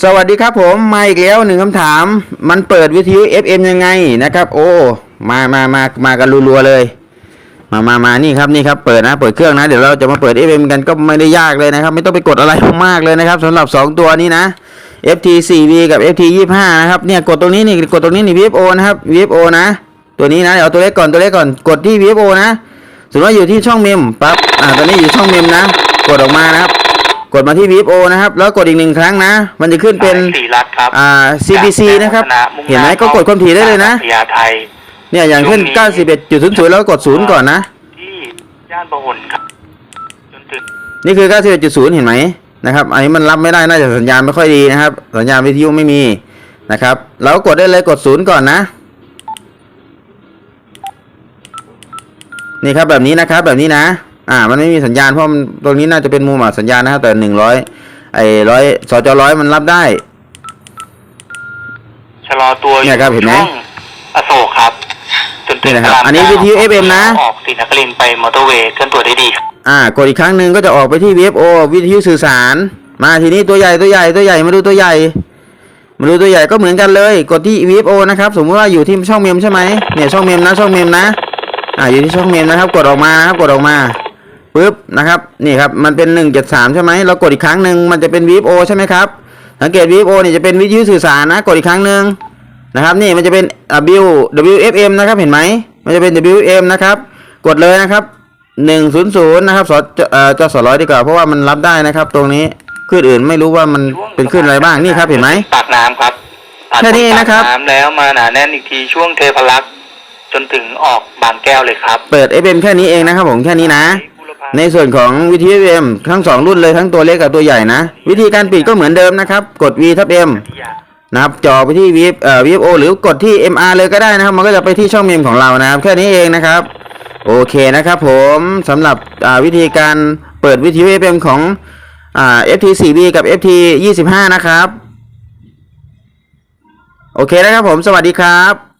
สวัสดีครับผมมาอีกแล้วหนึ่งคำถาม มันเปิดวิทยุ FM ยังไงนะครับ โอ้มามามามากันรัวๆเลย มามามานี่ครับนี่ครับเปิดนะเปิดเครื่องนะเดี๋ยวเราจะมาเปิด FM กันก็ไม่ได้ยากเลยนะครับ ไม่ต้องไปกดอะไรมากเลยนะครับสำหรับ 2 ตัวนี้นะ FT 4V กับ FT 25นะครับเนี่ยกดตรงนี้นี่กดตรงนี้นี่ VFO นะครับ VFO นะ ตัวนี้นะเดี๋ยวเอาตัวเล็กก่อนตัวเล็กก่อนกดที่ VFO นะสมมติว่าอยู่ที่ช่องเมมปั๊บอ่าตอนนี้อยู่ช่องเมมนะ กดออกมานะครับ กดมาที่ VFO นะครับ แล้วกดอีกหนึ่งครั้งนะ มันจะขึ้นเป็นสีรัตน์ครับอ่า CBC นะครับ เห็นไหมก็กดความถี่ได้เลยนะพญาไทยเนี่ยอย่างเช่น 91.00 แล้วก็กด0ก่อนนะที่ย่านพหลครับจนถึงนี่คือ 91.0 เห็นไหมนะครับ อันนี้มันรับไม่ได้น่าจะสัญญาณไม่ค่อยดีนะครับ สัญญาณวิทยุไม่มีนะครับเราก็กดได้เลยกด0ก่อนนะ นี่ครับแบบนี้นะครับแบบนี้นะ อ่า มันไม่มีสัญญาณเพราะมันตรงนี้น่าจะเป็นมุมอัดสัญญาณนะครับแต่100ไอ้ร้อยสจร้อยมันรับได้ชะลอตัวอยู่เนี่ยครับเห็นไหมช่วงอโศกครับจนถึนี่งนะครับพรามอันนี้เก้าวิทยุ FM นะออกศรีนครินทร์ไปมอเตอร์เวย์เคลื่อนตัวได้ดีครับอ่ากดอีกครั้งหนึ่งก็จะออกไปที่ VFO วิทยุสื่อสาร มาทีนี้ตัวใหญ่ตัวใหญ่ตัวใหญ่มาดูตัวใหญ่มาดูตัวใหญ่ก็เหมือนกันเลย กดที่ VFO นะครับ สมมติว่าอยู่ที่ช่องเมมใช่ไหมเนี่ยช่องเมมนะช่องเมมนะ อ่าอยู่ที่ช่องเมมนะครับ กดออกมานะครับกดออกมา ปึ๊บนะครับนี่ครับมันเป็น 173 ใช่ไหมเรากดอีกครั้งหนึ่งมันจะเป็น VFO ใช่ไหมครับสังเกต VFO เนี่ยจะเป็นวิทยุสื่อสารนะกดอีกครั้งหนึ่งนะครับนี่มันจะเป็นอ่า W WFM นะครับเห็นไหมมันจะเป็น WFM นะครับกดเลยนะครับหนึ่งศูนย์ศูนย์นะครับสเอ่อจสร้อยดีกว่าเพราะว่ามันรับได้นะครับ ตรงนี้คลื่นอื่นไม่รู้ว่ามันเป็นคลื่นอะไรบ้างนี่ครับเห็นไหมปากน้ำครับผ่าแค่นี้เองนะครับปากน้ำแล้วมาหนาแน่นอีกทีช่วงเทพรักษ์จนถึงออกบางแก้วเลยครับ เปิด FM แค่นี้เองนะครับผมแค่นี้นะ ในส่วนของวิทยุ FM ทั้งสองรุ่นเลยทั้งตัวเล็กกับตัวใหญ่นะ วิธีการปิดก็เหมือนเดิมนะครับ กด V ทับ M นะครับจอไปที่ V เอ่อ VFO หรือกดที่ MR เลยก็ได้นะครับ มันก็จะไปที่ช่องเมมของเรานะครับ แค่นี้เองนะครับ โอเคนะครับผมสำหรับวิธีการเปิดวิทยุ FM ของอ่า FT 4B กับ FT 25 นะครับ โอเคนะครับผม สวัสดีครับ